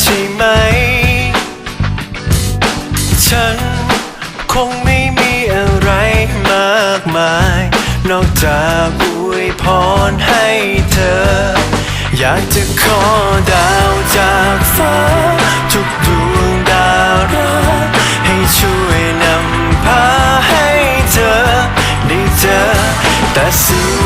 ใช่ไหม ฉันคงไม่มีอะไรมากมาย นอกจากอวยพรให้เธอ อยากจะขอดาวจากฟ้า ทุกดวงดารักให้ช่วยนำพาให้เธอ ได้เจอแต่สิ่ง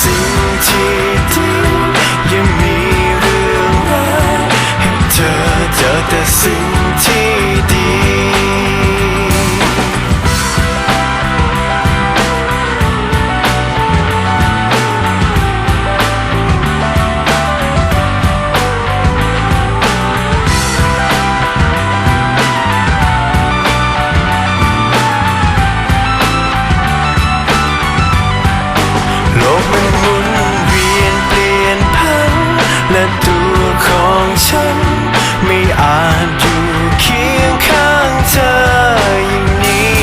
สิ่งที่ดียังมีเรื่องรายให้เธอเจอแต่สิ่ง ของฉัน ไม่อาจอยู่เคียงข้างเธออย่างนี้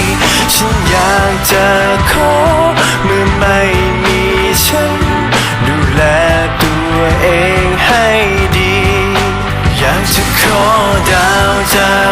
ฉันอยากจะขอเมื่อไม่มีฉัน ดูแลตัวเองให้ดี อยากจะขอดาวจา